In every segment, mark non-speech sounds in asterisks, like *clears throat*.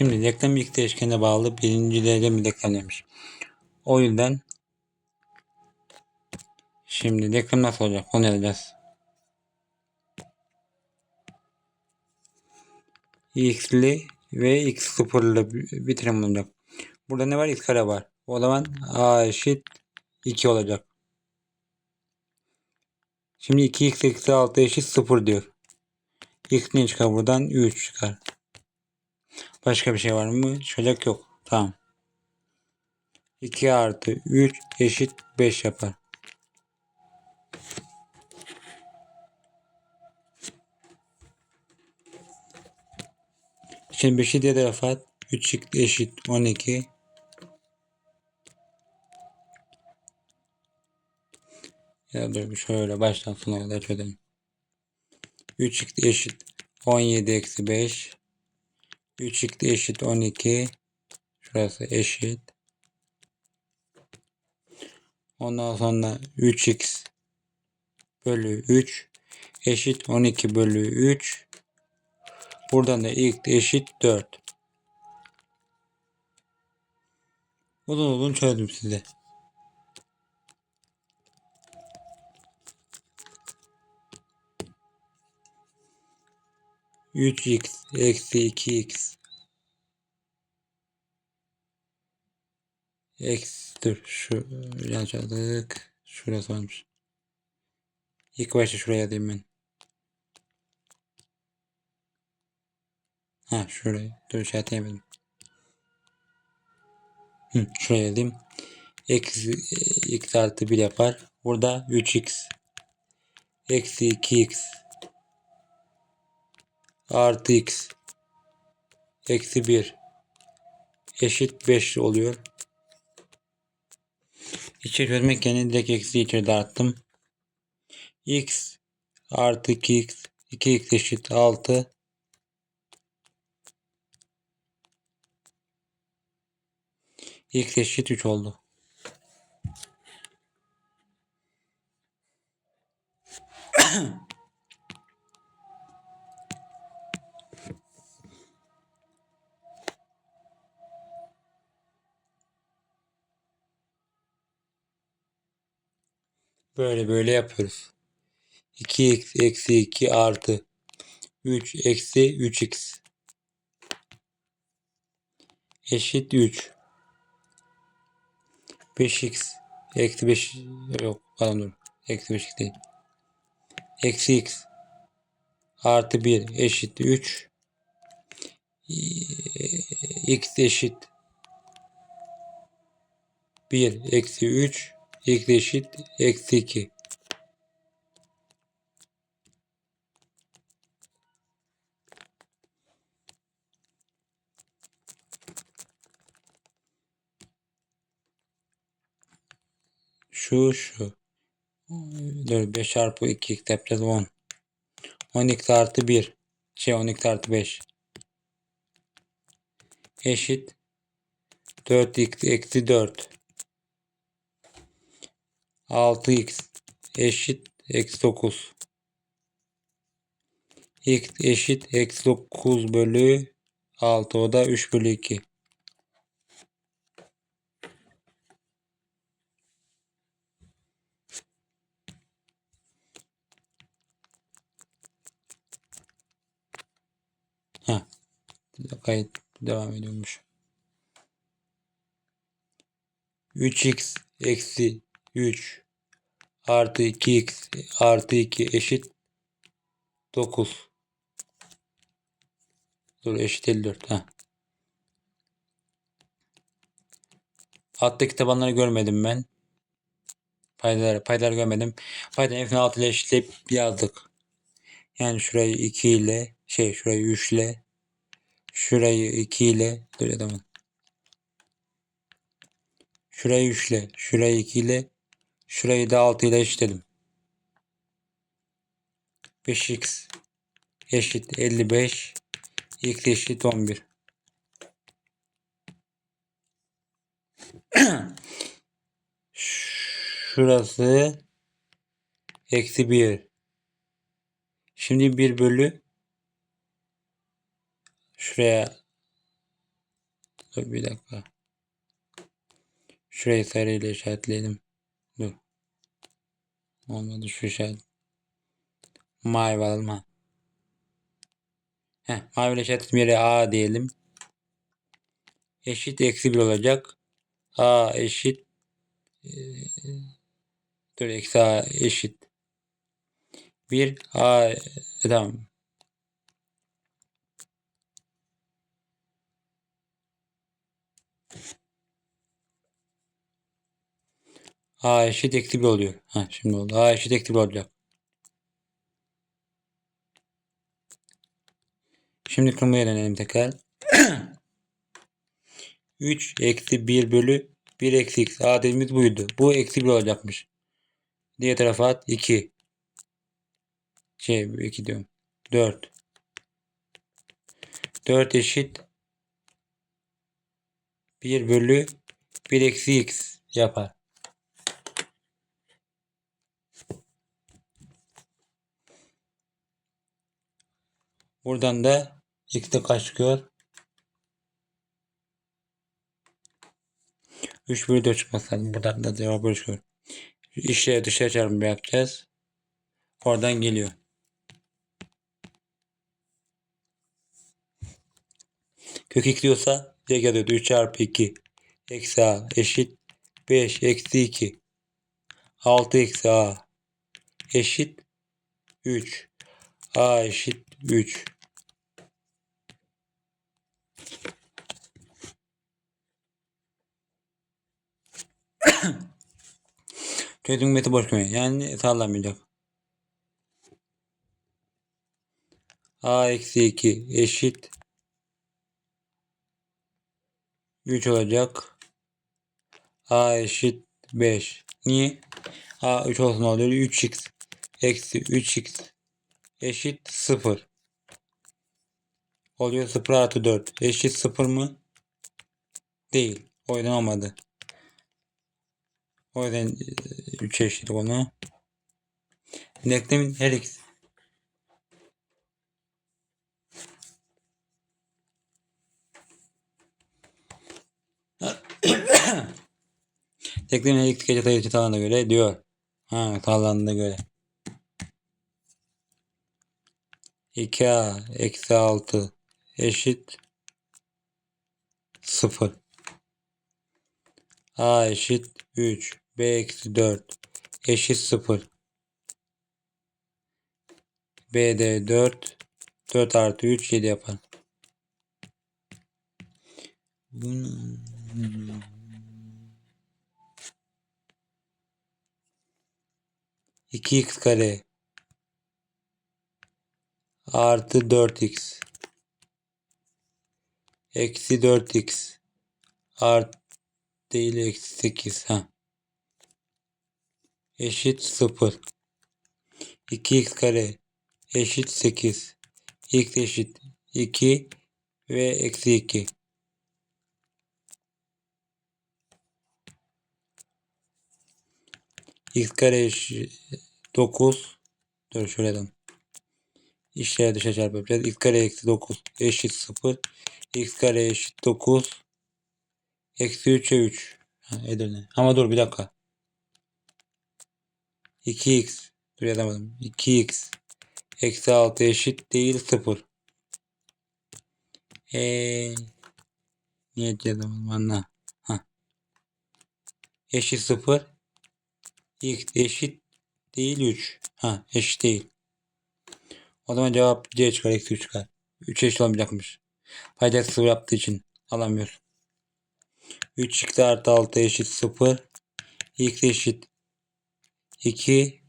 Şimdi denklem ilk değişkene bağlı birinci bir denklemlemiş. O yüzden şimdi denklem nasıl olacak onu yazacağız. x'li ve x sıfırlı terim olacak. Burada ne var? x kare var. O zaman a eşit 2 olacak. Şimdi 2x eksi 6 eşit 0 diyor. x ne çıkar buradan? 3 çıkar. Başka bir şey var mı? Çıkacak yok. Tamam. 2 artı 3 eşit 5 yapar. Şimdi 5'i diğer tarafa at. 3 eşit 12. Ya dur şöyle baştan sona kadar çözelim. 3 eşit 17 eksi 5. 3 eşit 12. Şurası eşit. Ondan sonra 3x bölü 3 eşit 12 bölü 3. Buradan da x eşit 4. Uzun uzun çözdüm size. Üç x eksi iki x Eksi dur şu yazdık. Şurası olmuş. İlk başta şuraya yazayım ben. Ha şuraya. Dur işaretleyemedim. Hı, şuraya yazayım. Eksi x artı 1 yapar. Burada 3x eksi 2x artı x eksi 1 eşit 5 oluyor. İçeri çözmek yerine direkt eksi içeri dağıttım. x artı 2x 2x eşit 6 x eşit 3 oldu. *clears throat* Böyle böyle yapıyoruz. 2x eksi 2 artı 3 eksi 3x eşit 3. 5x eksi 5 yok pardon dur. Eksi 5 değil. Eksi x artı 1 eşit 3. x eşit 1 eksi 3 x eşit eksi 2. Şu şu. Dur 5 çarpı 2 x yapacağız 10. 10x artı 1. Şey 10x artı 5. Eşit 4x eksi 4. 6x eşit eksi 9. x eşit eksi 9 bölü 6 o da 3 bölü 2. Heh. Kayıt devam ediyormuş. 3x eksi 3 artı 2x artı 2 eşit 9. Dur eşit 54. Ha. Alttaki tabanları görmedim ben. Paydaları, paydaları görmedim. Paydanın f'ini 6 ile eşitleyip yazdık. Yani şurayı 2 ile şey şurayı 3 ile şurayı 2 ile dur adamın. Şurayı 3 ile şurayı 2 ile şurayı da 6 ile eşitledim. 5x eşit 55 x eşit 11. *clears throat* Şurası eksi 1. Şimdi 1 bölü şuraya Dur bir dakika. Şurayı sarıyla işaretleyelim. Olmadı şu işaret. Mavi alalım ha. Heh, maviyle işaretledim yere A diyelim. Eşit eksi 1 olacak. A eşit eee, dur eksi A eşit 1 A e, tamam. A eşit eksi 1 oluyor. Ha şimdi oldu. A eşit eksi 1 olacak. Şimdi kırmaya dönelim tekrar. *clears throat* 3 eksi 1 bölü 1 eksi x. A dediğimiz buydu. Bu eksi 1 olacakmış. Diğer tarafa at 2. Şey 2 diyorum. 4. 4 eşit 1 bölü 1 eksi x yapar. Buradan da x'te kaç çıkıyor? 3 bölü 4 çıkması. Buradan da cevap böyle çıkıyor. İşle dışarı çarpımı yapacağız. Oradan geliyor. Kök 2 diyorsa direkt yazıyordu. 3 çarpı 2 eksi a eşit 5 eksi 2 6 eksi a eşit 3 a eşit 3 Çözüm meti boş koyuyor. Yani sağlamayacak. a eksi 2 eşit 3 olacak. A eşit 5. Niye? A 3 olsun oluyor? 3x eksi 3x eşit 0. Oluyor 0 artı 4. Eşit 0 mı? Değil. O yüzden olmadı. O yüzden 3 eşit onu. Denklemin her ikisi. *coughs* Denklemin her iki gece sayısı talana göre diyor. Ha talanına göre. 2a eksi 6 eşit 0. a eşit 3. b eksi 4 eşit 0. b de 4. 4 artı 3 7 yapar. Bunu... 2x kare artı 4x eksi 4x art değil eksi 8 ha. Eşit 0 2x kare eşit 8 x eşit 2 ve eksi 2 x kare eşit 9 dur şöyle İşleri dışa çarpı x kare eksi 9 eşit 0 x kare eşit 9 eksi 3'e 3 ha, Edirne. ama dur bir dakika. 2x dur yazamadım. 2x eksi 6 eşit değil 0 eee niye yazamadım? Anla. Ha. eşit 0 x eşit değil 3 ha eşit değil o zaman cevap C çıkar eksi 3 çıkar. 3 eşit olmayacakmış payda sıfır yaptığı için alamıyoruz. 3 x artı 6 eşit 0 x eşit 2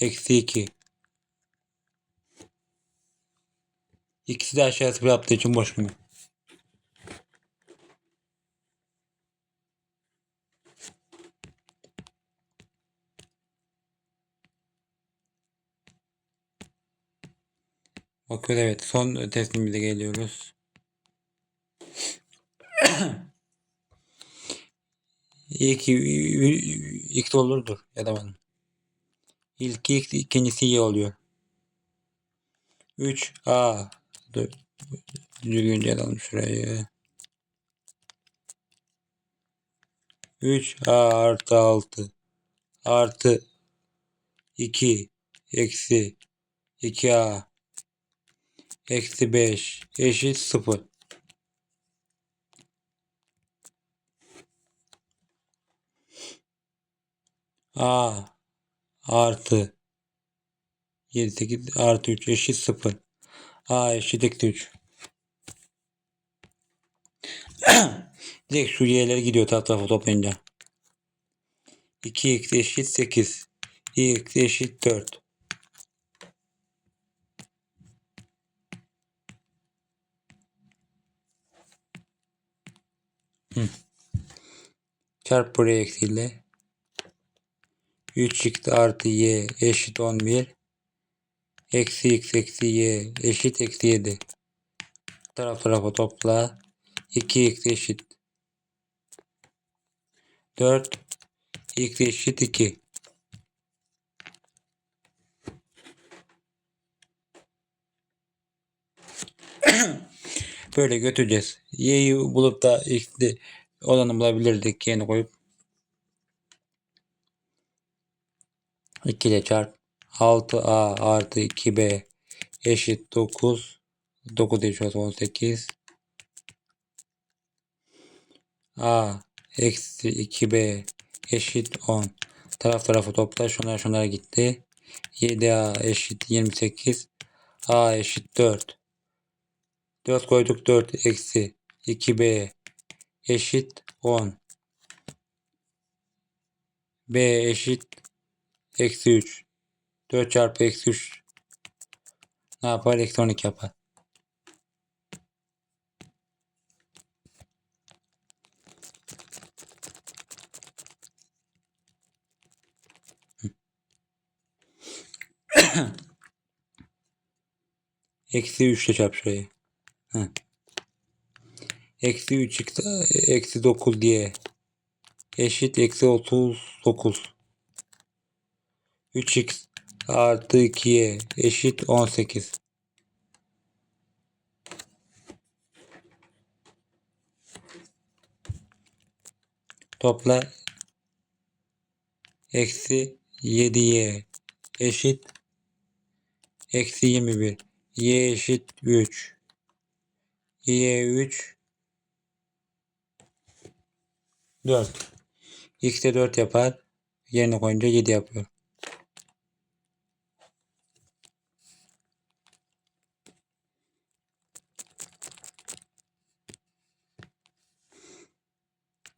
eksi 2 İkisi de aşağı sıfır yaptığı için boş mu? Bakıyoruz evet. Son testimize geliyoruz. İyi ki x olurdur ya da ben. İlk x ikincisi y oluyor. 3 a dur düzgünce alalım şurayı. 3 a artı 6 artı 2 eksi 2a eksi 5 eşit 0. a artı 7 8 artı 3 eşit 0. a eşit eksi 3. *clears throat* Direkt şu y'ler gidiyor taraf tarafa toplayınca. 2x eşit 8. x eşit 4. Çarp buraya eksiyle. 3x artı y eşit 11. Eksi x eksi y eşit eksi 7. Taraf tarafa topla. 2x eşit 4. x eşit 2. *clears throat* Böyle götüreceğiz. Y'yi bulup da x'li olanı bulabilirdik. Y'ni koyup 2 ile çarp. 6a artı 2b eşit 9. 9 değil şurası 18. a eksi 2b eşit 10. Taraf tarafı topla. Şunlar şunlara gitti. 7a eşit 28. a eşit 4. 4 koyduk 4 eksi 2b eşit 10. b eşit eksi 3. 4 çarpı eksi 3 ne yapar? Eksi 12 yapar. *coughs* Eksi 3 ile çarp şurayı. Hı. Eksi 3 x eksi 9 diye eşit eksi 39. 3x artı 2'ye eşit 18. Topla eksi 7y eşit eksi 21. y eşit 3. y 3 4. x'e 4 yapar. Yerine koyunca 7 yapıyor.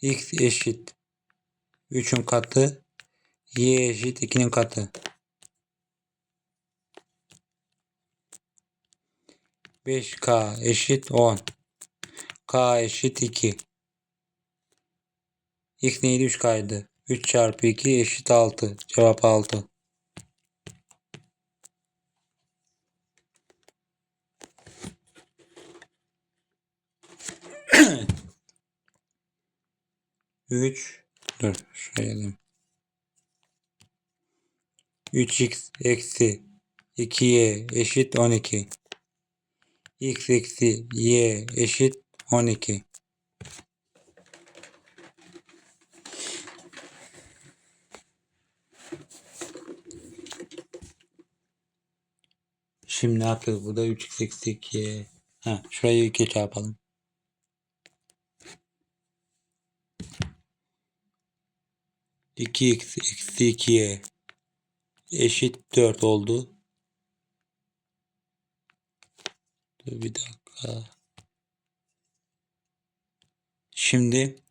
x eşit 3'ün katı y eşit 2'nin katı. 5k eşit 10. k eşit 2. x neydi 3k'ydı. 3 çarpı 2 eşit 6. Cevap 6. *clears throat* Üç. Dur. Şuraya yazayım. 3x eksi 2y eşit 12. x eksi y eşit 12. Şimdi ne yapıyoruz burada? 3x eksi 2y. Ha, şurayı 2 çarpalım. İki x eksi 2y eşit 4 oldu. Dur bir dakika. Şimdi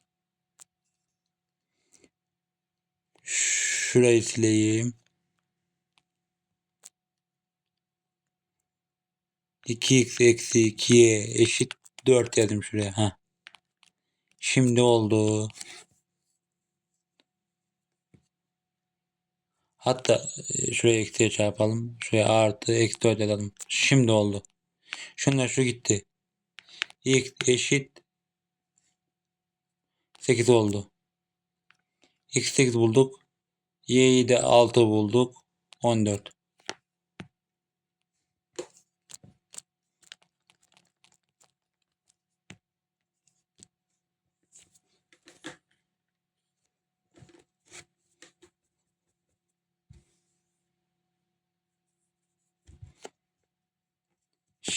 şurayı sileyim. 2x eksi 2y eşit 4 yazdım şuraya. Ha. Şimdi oldu. Hatta e, şuraya eksiye çarpalım. Şuraya artı eksi 4 yazalım. Şimdi oldu. Şunlar şu gitti. x eşit 8 oldu. x 8 bulduk. y'yi de 6 bulduk. 14.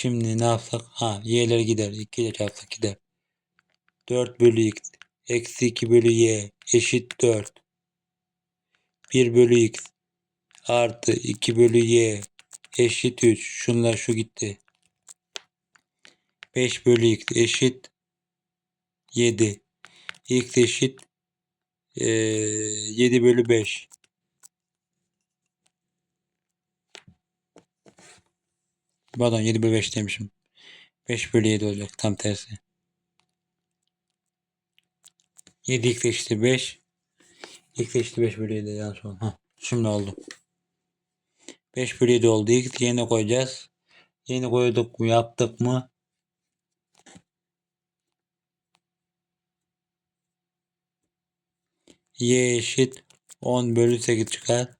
Şimdi ne yapsak? Ha y'ler gider. 2 ile çarpsak gider. 4 bölü x. Eksi 2 bölü y. Eşit 4. 1 bölü x. Artı 2 bölü y. Eşit 3. Şunlar şu gitti. 5 bölü x eşit 7. x eşit ee, 7 bölü 5. Pardon 7 bölü 5 demişim. 5 bölü 7 olacak tam tersi. 7 x eşittir 5. x eşittir 5 bölü 7 yanlış oldu. Heh, şimdi oldu. 5 bölü 7 oldu. x yerine koyacağız. Yerine koyduk mu yaptık mı? y eşit 10 bölü 8 çıkar.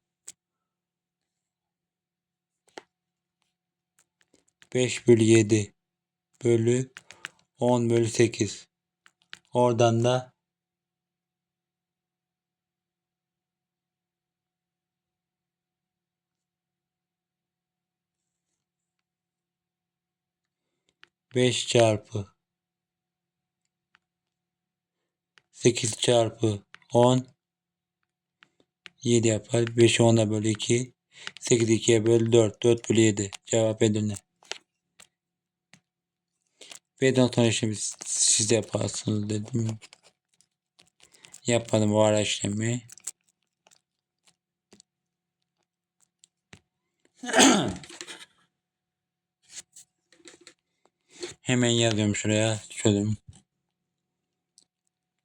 5 bölü 7 bölü 10 bölü 8. Oradan da Beş çarpı sekiz çarpı on yedi yapar. Beşi ona bölü iki. Sekiz ikiye bölü dört. Dört bölü yedi. Cevap Edirne. Sonra işlemi siz yaparsınız dedim. Yapmadım bu ara işlemi. *clears throat* Hemen yazıyorum şuraya. Çözüm.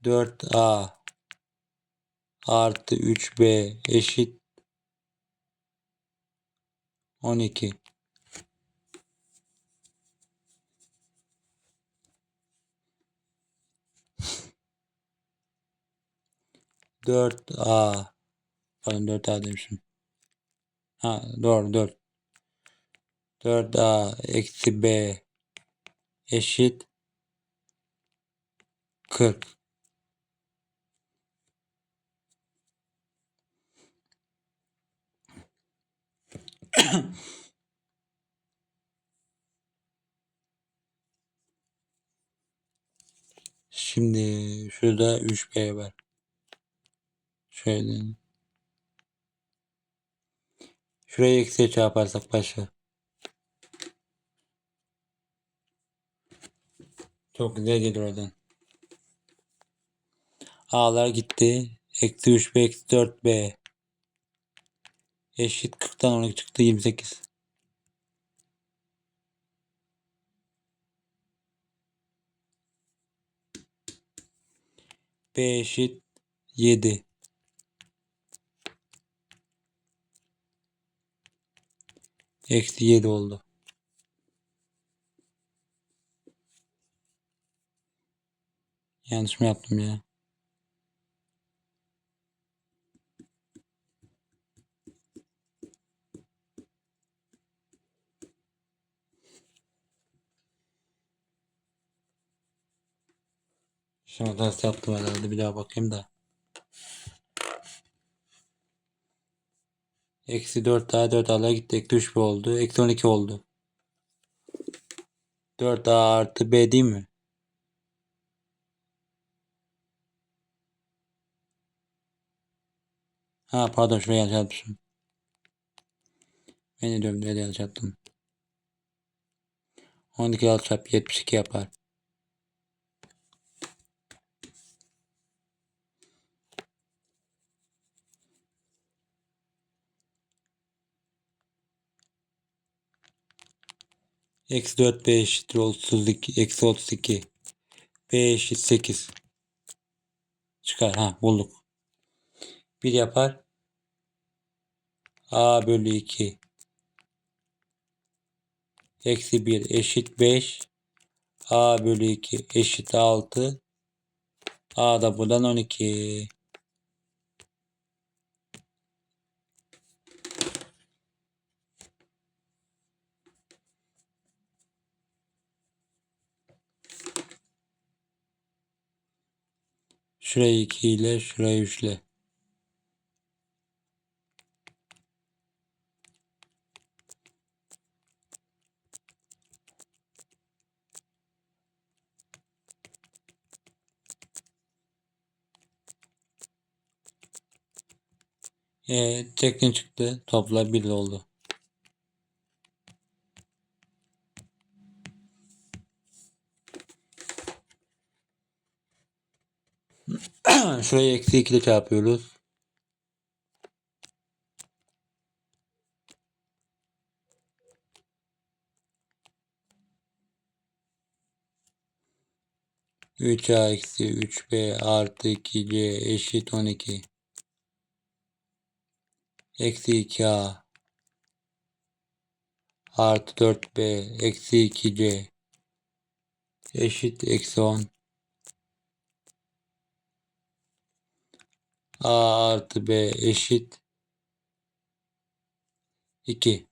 4A artı 3B eşit 12. Dört A Pardon dört A demişim. Ha doğru dört. Dört A eksi B eşit 40. Şimdi şurada 3B var. Şöyle. Şurayı eksiye çarparsak başa. Çok güzel gelir oradan. A'lar gitti. Eksi 3B eksi 4B. Eşit 40'tan 12 çıktı 28. B eşit 7. Eksi 7 oldu. Yanlış mı yaptım ya? Şunu da yaptım herhalde. Bir daha bakayım da. Eksi 4 daha 4 ala gitti. Eksi 3 oldu. Eksi 12 oldu. 4 A artı B değil mi? Ha pardon şuraya yanlış yapmışım. Ben ne diyorum nerede yanlış yaptım. 12 alt çarpı 72 yapar. Eksi 4 B eşittir 32. Eksi 32. B eşit 8. Çıkar. Ha bulduk. 1 yapar. A bölü 2. Eksi 1 eşit 5. A bölü 2 eşit 6. A da buradan 12. Şurayı 2 ile şurayı 3 ile. Ee, tekin çıktı. Topla 1 oldu. Şurayı eksi 2 ile çarpıyoruz. Üç a eksi 3b artı 2c eşit 12. Eksi 2a artı 4b eksi 2c eşit eksi 10. a artı b eşit 2.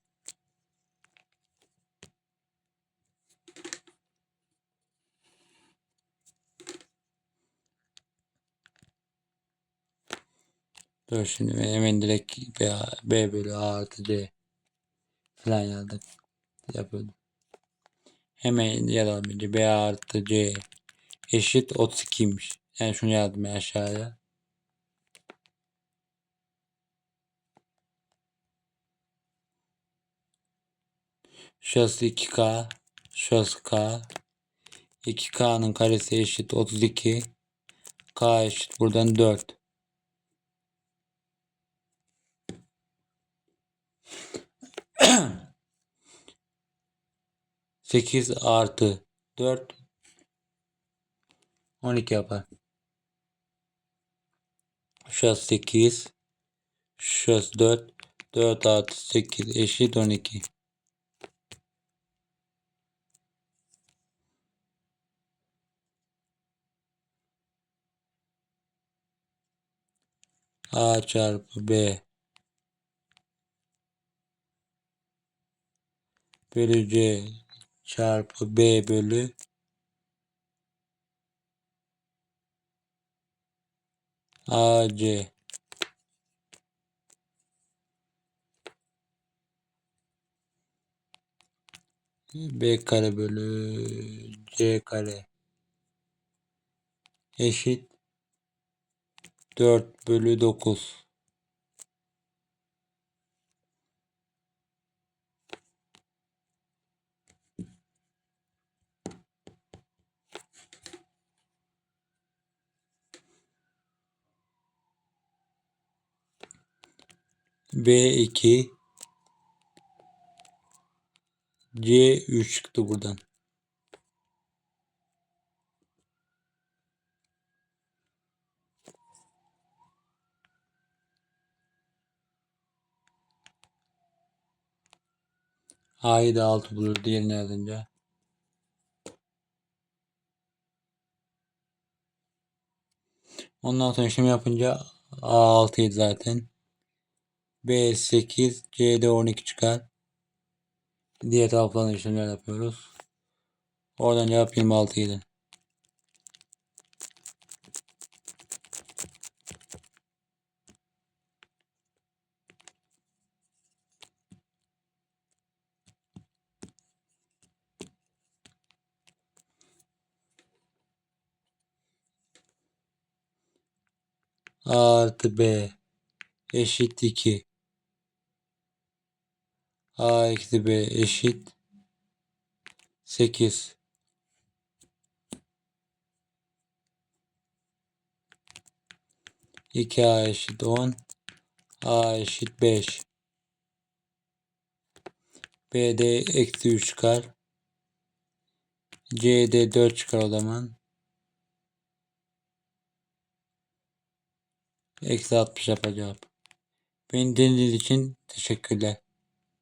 Dur şimdi ben hemen direkt B, B bölü A artı C falan yazdık. Yapıyordum. Hemen yazalım önce B artı C eşit 32'ymiş. Yani şunu yazdım aşağıya. Şurası 2K. Şurası K. 2K'nın karesi eşit 32. K eşit buradan 4. *clears throat* Sekiz artı dört on iki yapar. Şurası sekiz. Şurası dört. Dört artı sekiz eşit on iki. A çarpı B. Bölü C çarpı B bölü AC B kare bölü C kare eşit 4 bölü 9. B2 C3 çıktı buradan. A'yı da 6 bulur diğerini yazınca. Ondan sonra işlem yapınca A6 idi zaten. B8 C'de 12 çıkar. Diğer taraflarına işlemler yapıyoruz. Oradan cevap 26 idi. A artı B eşit 2. A eksi B eşit 8. İki A eşit 10. A eşit 5. B'de eksi 3 çıkar. C'de 4 çıkar o zaman. Eksi 60 yapacağım. Beni dinlediğiniz için teşekkürler.